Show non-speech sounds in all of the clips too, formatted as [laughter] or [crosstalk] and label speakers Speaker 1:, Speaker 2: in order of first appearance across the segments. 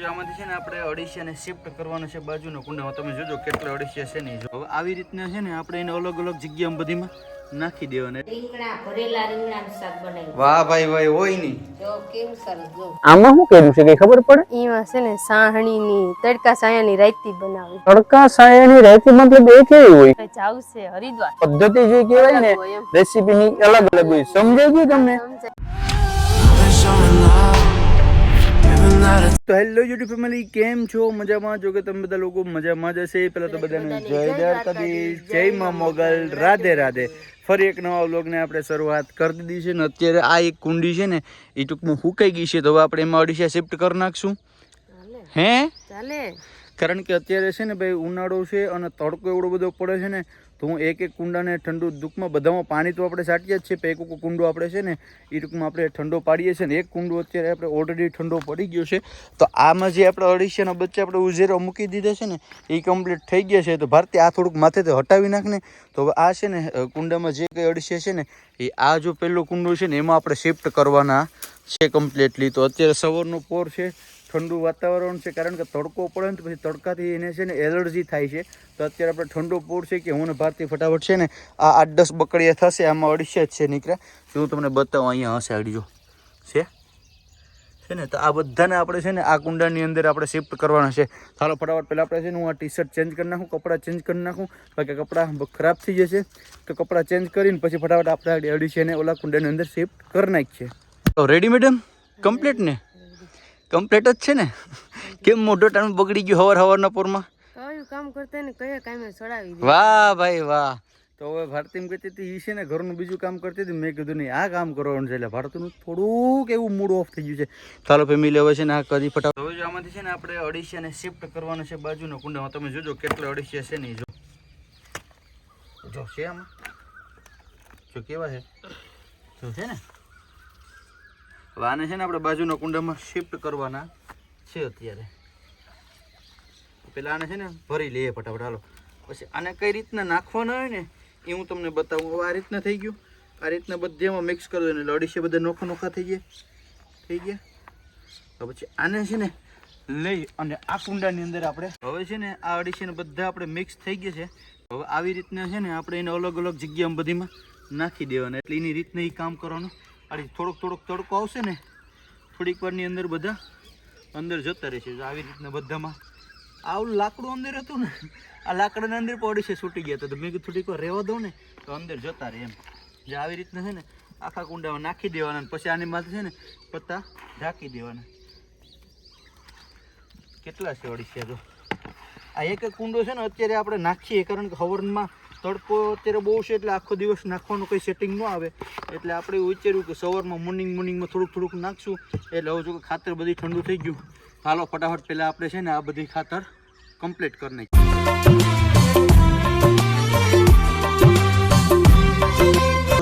Speaker 1: જો આમાંથી છે ને આપણે અડીસિયાને શિફ્ટ કરવાનો છે બાજુનો કુંડામાં તમે જોજો કેટલા અડીસિયા છે ને જો. હવે આવી રીતના છે ને આપણે એને અલગ અલગ જગ્યા બધીમાં નાખી દેવાના.
Speaker 2: રીંગણા ભરેલા રીંગણાનું શાક બનાવ્યું.
Speaker 1: વાહ ભાઈ ભાઈ હોય નહીં.
Speaker 2: જો કેમ સરસ જો.
Speaker 3: આમાં શું કર્યું છે? કઈ ખબર પડે?
Speaker 4: એમાં છે ને સાહણીની તડકા સાયાની રાયતી બનાવી.
Speaker 3: તડકા સાયાની રાયતી મતલબ એ કેવી હોય?
Speaker 4: જાવશે હરિદ્વાર.
Speaker 3: પદ્ધતિ જે કહેવાય ને. રેસીપી ની અલગ અલગ હોય. સમજાય ગયું તમને?
Speaker 4: સમજાય
Speaker 1: તો હેલો યુટ્યુબ ફેમિલી કેમ છો? મજામાં? જો કે તમે બધા લોકો મજામાં જ હશે. પહેલા તો બધાને જય દ્વારકાધીશ. જય મા મોગલ. રાધે રાધે. ફરી એક નવા વ્લોગને આપણે શરૂઆત કરી દીધી છે ને અત્યારે આ એક કુંડી છે ને એ ટૂંકમાં હુકાઈ ગઈ છે. તો હવે આપણે એમાં અડીસા શિફ્ટ કરી નાખશું. હે?
Speaker 4: ચાલે.
Speaker 1: કારણ કે અત્યારે છે ને ભાઈ ઉનાળો છે અને તડકો એવડો બધો પડે છે ને તો હું એક એક કુંડાને ઠંડુ દુઃખમાં બધામાં પાણી તો આપણે સાટીએ જ છે પણ એક કુંડો આપણે છે ને, એ ટૂંકમાં આપણે ઠંડો પાડીએ છીએ ને, એક કુંડો અત્યારે આપણે ઓલરેડી ઠંડો પડી ગયો છે. તો આમાં જે આપણે અઢીસોના બચ્ચા આપણે ઉઝેરો મૂકી દીધા છે ને, એ કમ્પ્લીટ થઈ ગયા છે. તો ભારતી આ થોડુંક માથેથી હટાવી નાખને. તો આ છે ને કુંડામાં જે કંઈ અઢીસે છે ને, એ આ જો પહેલો કુંડો છે ને, એમાં આપણે શિફ્ટ કરવાના છે કમ્પ્લીટલી તો અત્યારે સવારનો પોર છે, ઠંડુ વાતાવરણ છે, કારણ કે તડકો પડે ને પછી તડકાથી એને છે ને એલર્જી થાય છે. તો અત્યારે આપણે ઠંડો પોર છે કે હું ને ભારતી ફટાફટ છે ને આ આઠ દસ બકડીયા થશે, આમાં અઢીસો જ છે નીકળ્યા જો હું તમને બતાવું, અહીંયા હશે અડીજો છે? છે ને? તો આ બધાને આપણે છે ને આ કુંડાની અંદર આપણે શિફ્ટ કરવાના છે. ચાલો ફટાફટ પહેલાં આપણે છે ને હું આ ટી શર્ટ ચેન્જ કરી નાખું, કપડાં ચેન્જ કરી નાખું. બાકી કપડાં ખરાબ થઈ જશે. તો કપડાં ચેન્જ કરીને પછી ફટાફટ આપણે અઢીસોને ઓલા કુંડાની અંદર શિફ્ટ કરી નાખીએ. રેડી મેડમ કમ્પ્લીટ ને? કમ્પ્લીટ જ છે ને? કેમ મોટો ટાઈમ બગડી ગયો હવાર હવારના પોરમાં?
Speaker 4: કયું કામ કરતા ને કયા કામે ચડાવી
Speaker 1: વાહ ભાઈ વાહ. તો હવે ભારતી એમ કહેતી હતી એ છે ને ઘરનું બીજું કામ કરતી હતી. મેં કીધું નહીં આ કામ કરવાનું છે. એટલે ભારતનું થોડુંક એવું મૂડ ઓફ થઈ ગયું છે. ચાલો ફેમિલી હવે છે ને આ કદી ફટાફટ. હવે જો આમાંથી છે ને આપણે અડીસિયાને શિફ્ટ કરવાનું છે બાજુના કુંડામાં. તમે જોજો કેટલા અડીસિયા છે નહીં જો. જો છે આમાં. જો કેવા છે. જો છે ને? હવે આને છે ને આપણે બાજુના કુંડામાં શિફ્ટ કરવાના છે અત્યારે. પેલા આને છે ને ભરી લઈએ ફટાફટ, હાલો. પછી આને કઈ રીતના નાખવાના હોય ને એ હું તમને બતાવું. હવે આ રીતના થઈ ગયું. આ રીતના બધામાં મિક્સ કરી દો એટલે અડીસે બધા નોખા નોખા થઈ ગયા. થઈ ગયા. તો પછી આને છે ને લઈ અને આ કુંડાની અંદર આપણે હવે છે ને આ અડીસીને બધા આપણે મિક્સ થઈ ગયા છે. હવે આવી રીતના છે ને આપણે એને અલગ અલગ જગ્યામાં બધીમાં નાખી દેવાના. એટલે એની રીતના એ કામ કરવાનું. આ થોડોક થોડોક તડકો આવશે ને, થોડીક વારની અંદર બધા અંદર જતા રહેશે. આવી રીતના બધામાં આવું લાકડું અંદર હતું ને, આ લાકડાના અંદર પડી છે, છૂટી ગયા. તો મેં કીધું થોડીક વાર રહેવા દઉં ને, તો અંદર જતા રહે એમ. જે આવી રીતના છે ને, આખા કુંડામાં નાખી દેવાના પછી આની માથે છે ને, પત્તા ઢાંકી દેવાના. કેટલા છે અઢીસો તો આ એક કુંડો છે ને, અત્યારે આપણે નાખીએ, કારણ કે હવનમાં તડકો અત્યારે બહુ છે એટલે આખો દિવસ નાખવાનું કંઈ સેટિંગ ન આવે. એટલે આપણે એવું વિચાર્યું કે સવારમાં મોર્નિંગ મોર્નિંગમાં થોડુંક થોડુંક નાખશું. એટલે હવે જો ખાતર બધી ઠંડુ થઈ ગયું. હાલો, ફટાફટ પહેલાં આપણે છે ને આ બધી ખાતર કમ્પ્લીટ કરી નાખી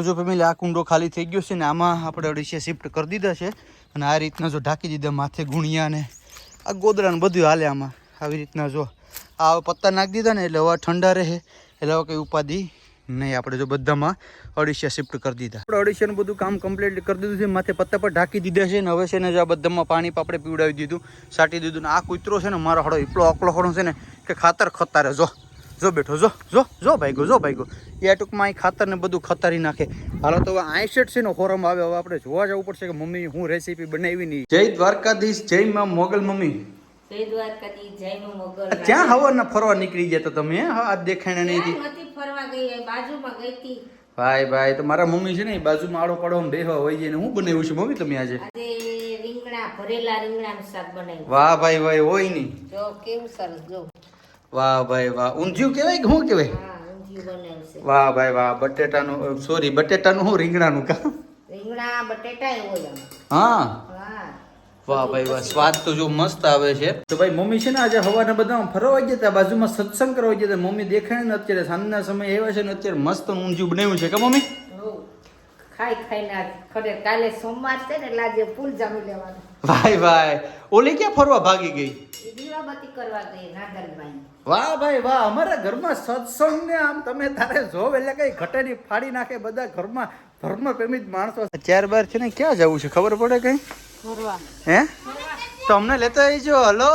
Speaker 1: જો ફેમિલી આ કુંડો ખાલી થઈ ગયો છે ને આમાં આપણે અડીસે શિફ્ટ કરી દીધા છે. અને આ રીતના જો ઢાંકી દીધા માથે ગુણિયા ને આ ગોદરાને બધું હાલે આમાં. આવી રીતના જો આ પત્તા નાખી દીધા ને એટલે હવા ઠંડા રહે. એટલે કંઈ ઉપાધિ નહીં આપણે જો બધામાં અઢીસો શિફ્ટ કરી દીધા. આપણે અઢીસોનું બધું કામ કમ્પ્લીટ કરી દીધું છે, માથે પત્તા પર ઢાંકી દીધા છે ને હવે છે ને જો આ બધામાં પાણી આપણે પીવડાવી દીધું, સાટી દીધું ને આ કૂતરો છે ને મારો હળો એટલો અકલો હળો છે ને કે ખાતર ખતારે જો જો બેઠો, જો જો જો ભાઈ જો ભાઈ ગો એ ટૂંકમાં અહીં ખાતર ને બધું ખતારી નાખે. હાલો તો હવે આઈસેટ છે ને ફોરમ આવે, હવે આપણે જોવા જવું પડશે કે મમ્મી હું રેસીપી બનાવી નહીં. જય દ્વારકાધીશ, જય માં મોગલ મમ્મી. ક્યાં હવારના ફરવા નીકળી ગયા તો તમે આ દેખાણ નહીં હતી.
Speaker 2: ફરવા ગઈ બાજુમાં ગઈ હતી.
Speaker 1: ભાઈ ભાઈ તો મારા મમ્મી છે ને એ બાજુમાં આડો પાડો બેહવા હોય છે હું બનાવ્યું છે મમ્મી તમે આજે?
Speaker 2: રીંગણા ભરેલા રીંગણાનું શાક બનાવ્યું.
Speaker 1: વાહ ભાઈ ભાઈ હોય નહીં.
Speaker 2: જો કેવું સરસ જો.
Speaker 1: વાહ ભાઈ વાહ. ઊંધિયું કહેવાય કે શું કહેવાય? વાહ ભાઈ વાહ. બટેટાનું સોરી બટેટાનું શું રીંગણાનું કા
Speaker 2: રીંગણા બટેટા એ હોય આમ.
Speaker 1: હા.
Speaker 2: હા.
Speaker 1: વાહ ભાઈ વાહ સ્વાદ તો જો મસ્ત આવે છે. તો ભાઈ મમ્મી છે ને આજે હવાના બધા ફરવા ગયા હતા બાજુમાં સત્સંગ કરવા ગયા હતા મમ્મી દેખાય ને અત્યારે સાંજના સમય આવ્યા છે ને અત્યારે મસ્ત ઊંધિયું બનાવ્યું છે કે મમ્મી.
Speaker 2: ખાઈ ખાઈને ખરે કાલે સોમવાર છે ને એટલે આજે ફૂલ જામી લેવાનું.
Speaker 1: ભાઈ ભાઈ ઓલી ક્યાં ફરવા ભાગી ગઈ?
Speaker 2: દીવાબત્તી કરવા ગઈ નાગરભાઈ
Speaker 1: વાહ ભાઈ વાહ અમારા ઘરમાં સત્સંગ ને આમ તમે તારે જોવ એટલે કઈ ઘટેની ફાડી નાખે બધા ઘરમાં ધર્મ પ્રેમિત માણસો. ચાર બાર છે ને ક્યાં જવું છે ખબર પડે કઈ? હે? તો અમને લેતો આવીજો હલો.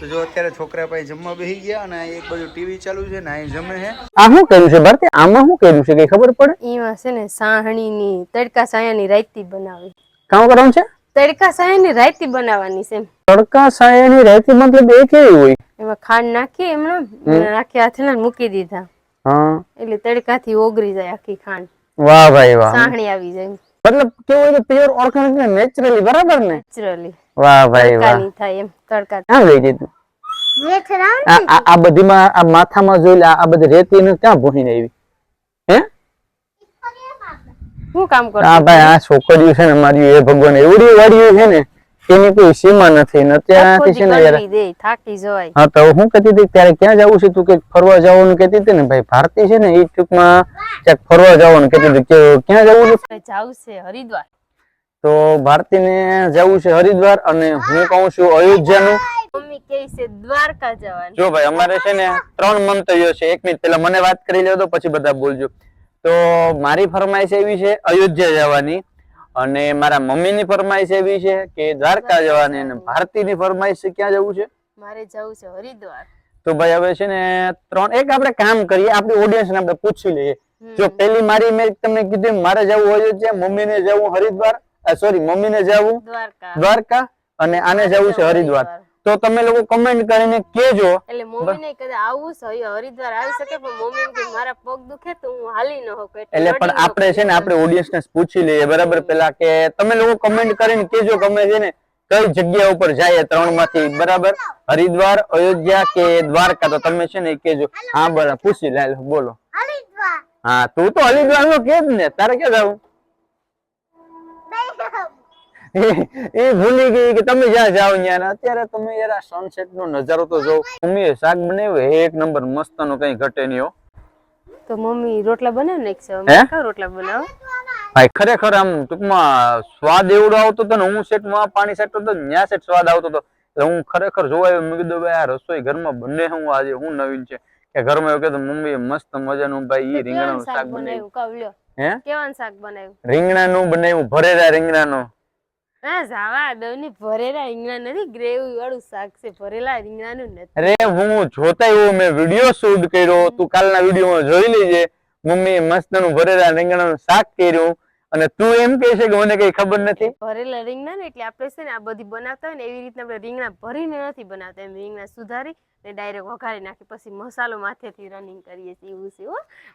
Speaker 1: તો જો અત્યારે છોકરા પાસે જમવા બેસી ગયા અને એક બાજુ ટીવી ચાલુ છે ને અહીં જમે છે.
Speaker 3: આ શું કર્યું છે ભારતી આમાં શું કર્યું છે? કઈ ખબર પડે?
Speaker 4: એમાં છે ને સાહણીની તડકા સાયાની રાયતી બનાવી.
Speaker 3: કામ કરવાનું છે?
Speaker 4: તડકા સાયાની રાયતી બનાવવાની છે એમ.
Speaker 3: તડકા સાયાની રાયતી મતલબ એ કેવી હોય?
Speaker 4: એમાં ખાંડ નાખી એમણે નાખી હાથે મૂકી દીધા.
Speaker 3: હા.
Speaker 4: એટલે તડકાથી ઓગરી જાય આખી ખાંડ.
Speaker 3: વાહ ભાઈ વાહ.
Speaker 4: સાહણી આવી જાય
Speaker 3: મતલબ કેવું હોય પ્યોર ઓર્ગેનિક ને નેચરલી બરાબર ને?
Speaker 4: નેચરલી
Speaker 3: વાહ ભાઈ વાહ.
Speaker 4: તડકાની થાય એમ તડકા.
Speaker 3: ક્યાં લઈ હતી આ બધીમાં આ માથામાં જોઈ લે આ બધી રેતી ને ક્યાં ભૂહીને આવી? હે?
Speaker 4: શું કામ કરો?
Speaker 3: આ ભાઈ આ છોકરીઓ છે ને મારી એ ભગવાન એવડી વાળ્યું છે ને એની કોઈ સીમા નથી ને અત્યારથી છે ને યાર
Speaker 4: થાકી જવાય.
Speaker 3: હા તો હું કહેતી હતી ત્યારે ક્યાં જવું છે તું કે ફરવા જવાનું કહેતી હતી ને? ભાઈ ભારતી છે ને એ ટૂંકમાં ક્યાંક ફરવા જવાનું કહેતી હતી. કે ક્યાં જવું છે?
Speaker 4: જવું છે હરિદ્વાર.
Speaker 3: તો ભારતીને જવું છે હરિદ્વાર અને હું કહું છું અયોધ્યાનું.
Speaker 4: મમ્મી કે છે દ્વારકા જવાનું.
Speaker 3: જો ભાઈ અમારે છે ને ત્રણ મંતવ્યો છે. એક મિનિટ પેલા મને વાત કરી લેજો પછી બધા બોલજો. તો મારી ફરમાઈશ એવી છે અયોધ્યા જવાની. અને મારા મમ્મીની ફરમાઈશ એવી છે કે દ્વારકા જવાની અને ભારતીની ફરમાઈશ છે ક્યાં જવું છે?
Speaker 4: મારે જવું છે હરિદ્વાર.
Speaker 3: તો ભાઈ હવે છે ને ત્રણ એક આપણે કામ કરીએ આપણી ઓડિયન્સ ને આપણે પૂછી લઈએ. જો પેલી મારી મેં તમને કીધું મારે જવું હોય છે મમ્મીને જવું હરિદ્વાર સોરી મમ્મીને જવું
Speaker 4: દ્વારકા.
Speaker 3: દ્વારકા અને આને જવું છે હરિદ્વાર. તો તમે લોકો કમેન્ટ કરીને કેજો
Speaker 4: એટલે મમ્મી ને કદાચ આવું છે હરિદ્વાર આવી શકે પણ મમ્મી એમ કે મારા પગ દુખે તો હું હાલી ન હોક
Speaker 3: એટલે પણ આપણે છે ને આપણે ઓડિયન્સ ને પૂછી લઈએ બરાબર? પેલા કે તમે લોકો કમેન્ટ કરીને કેજો ગમે છે ને કઈ જગ્યા ઉપર જાય ત્રણમાંથી બરાબર? હરિદ્વાર અયોધ્યા કે દ્વારકા તો તમે છે ને કેજો હા બરાબર પૂછી લે બોલો. હા તું તો હરિદ્વાર નો કે જ ને તારે ક્યાં જવું? એ ભૂલી ગઈ કે તમે જ્યાં જાઓ ત્યાં અત્યારે તમે યાર આ સનસેટ નો નજારો તો જો મમ્મીએ શાક બનાવ્યું એક નંબર મસ્ત નો કઈ ઘટે નહીં
Speaker 4: તો મમ્મી રોટલા બનાવ ને એક રોટલા બનાવ.
Speaker 3: ભાઈ ખરેખર આમ ટૂંકમાં સ્વાદ એવડો આવતો હતો ને હું સેટમાં પાણી સેટ હતો ન્યા સેટ સ્વાદ આવતો હતો એટલે હું ખરેખર જોવા આવ્યો મેં કીધું ભાઈ આ રસોઈ ઘરમાં બને હું આજે હું નવીન છે. કે ઘરમાં એવું કીધું મમ્મી મસ્ત મજાનું ભાઈ ઈ રીંગણાનું શાક બનાવ્યું. હે?
Speaker 4: કેવાનું શાક બનાવ્યું?
Speaker 3: રીંગણાનું બનાવ્યું ભરેલા રીંગણાનું.
Speaker 4: ના જાવા દવની ભરેલા રીંગણા નથી ગ્રેવી વાળું શાક છે ભરેલા રીંગણાનું નથી.
Speaker 3: અરે હું જોતા મેં વીડિયો શૂટ કર્યો તું કાલના વિડીયોમાં જોઈ લેજે. મમ્મી મસ્તનું ભરેલા રીંગણાનું શાક કર્યું અને તું એમ કહે છે કે મને કઈ ખબર નથી?
Speaker 4: ભરેલા રીંગણા ને એટલે આપણે છે ને આ બધી બનાવતા હોય ને એવી રીતના આપણે રીંગણા ભરીને નથી બનાવતા. એમ રીંગણા સુધારી ને ડાયરેક્ટ વઘારી નાખી પછી મસાલો માથેથી રનિંગ કરીએ છીએ એવું છે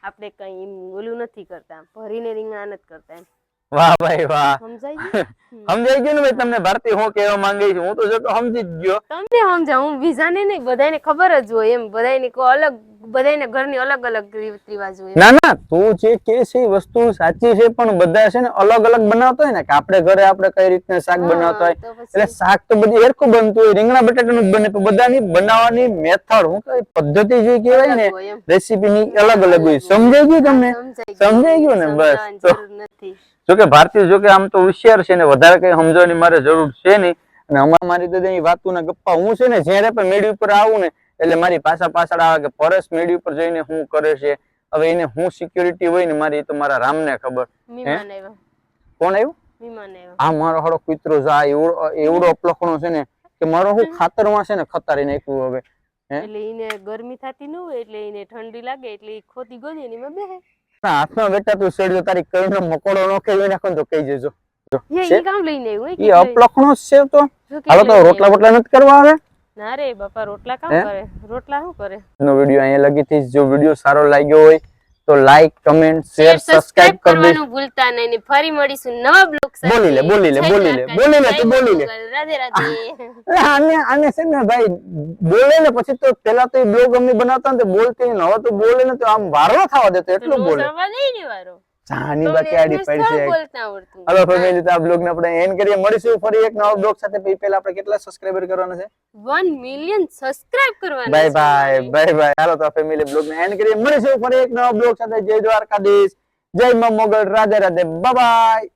Speaker 4: આપણે કઈ એમ ઓલું નથી કરતા ભરીને રીંગણા નથી કરતા એમ.
Speaker 3: વાહ ભાઈ વાહ.
Speaker 4: સમજાઈ ગયું? [laughs]
Speaker 3: સમજાઈ ગયું ને ભાઈ તમને? ભારતી હું કહેવા માંગે છું? હું તો જો સમજી જ ગયો.
Speaker 4: તમને સમજા હું બીજાને નહીં બધાને ખબર જ હોય એમ. બધાને કો અલગ બધાને ઘરની અલગ અલગ રીત રિવાજ હોય
Speaker 3: ના ના તું જે કે છે વસ્તુ સાચી છે પણ બધા છે ને અલગ અલગ બનાવતા હોય ને કે આપણે ઘરે આપણે કઈ રીતના શાક બનાવતા હોય. એટલે શાક તો બધી એરખું બનતું હોય રીંગણા બટાટાનું નું બને પણ બધાની બનાવવાની મેથડ હું કઈ પદ્ધતિ જે કહેવાય ને
Speaker 4: રેસીપી
Speaker 3: ની અલગ અલગ હોય. સમજાઈ ગયું તમને? સમજાઈ ગયું. ને? બસ તો
Speaker 4: નથી.
Speaker 3: જોકે ભારતી જોકે આમ તો હોશિયાર છે ને વધારે કઈ સમજવાની મારે જરૂર છે નહીં. અને અમારા મારી દાદા એની વાતો ના ગપ્પા હું છે ને જ્યારે પણ મેળી ઉપર આવું ને એટલે મારી પાછા પાછળ આવે કે પરસ મેળી ઉપર જઈને શું કરે છે હવે એને હું સિક્યુરિટી હોય ને મારી તો મારા રામને ખબર. કોણ આવ્યું? આ મારો હળો કૂતરો જાય એવડો એવડો અપલખણો છે ને કે મારો હું ખાતરમાં છે ને ખતારી નાખ્યું હવે.
Speaker 4: એટલે એને ગરમી થતી ન હોય એટલે એને ઠંડી લાગે એટલે ખોતી ગોદી એની બેહે.
Speaker 3: હાથમાં બેટા તું સેડજો તારી કઈનો મકોડો નો કેવી નાખો તો કહી જજો.
Speaker 4: એ કામ લઈને આવ્યો
Speaker 3: એ અપલખણો છે તો. હાલો તો રોટલા બોટલા નથી કરવા આવે?
Speaker 4: ના રે બાપા રોટલા કામ કરે. રોટલા શું કરે?
Speaker 3: નો વીડિયો અહીંયા લગી થી જો વીડિયો સારો લાગ્યો હોય તો લાઈક કમેન્ટ શેર સબસ્ક્રાઇબ કરી
Speaker 4: ભૂલતા નહીં ને ફરી મળીશું નવા બ્લોગ સાથે.
Speaker 3: બોલી લે, બોલી લે, બોલી લે, બોલી લે, તું બોલી લે.
Speaker 4: રાધે રાધે. [laughs]
Speaker 3: આને આને છે ને ભાઈ બોલે ને પછી તો પેલા તો એ બ્લોગ અમે બનાવતા ને બોલતી ને હવે તો બોલે ને તો આમ વારો થવા દેતો એટલું બોલે.
Speaker 4: નહીં ને વારો.
Speaker 3: જાની
Speaker 4: તમને
Speaker 3: બાકી આડી પડી છે
Speaker 4: બોલતા
Speaker 3: હલો ફેમિલી તો આ બ્લોગ ને આપણે એન્ડ કરીએ. મળીશું ફરી એક નવો બ્લોગ સાથે. પછી પહેલા આપણે કેટલા સબસ્ક્રાઇબર કરવાના છે?
Speaker 4: 1 મિલિયન સબસ્ક્રાઇબ કરવાના
Speaker 3: બાય બાય બાય બાય હાલો તો ફેમિલી બ્લોગ ને એન્ડ કરીએ. મળીશું ફરી એક નવો બ્લોગ સાથે. જય દ્વારકાધીશ. જય મા મોગલ. રાધે રાધે. Bye bye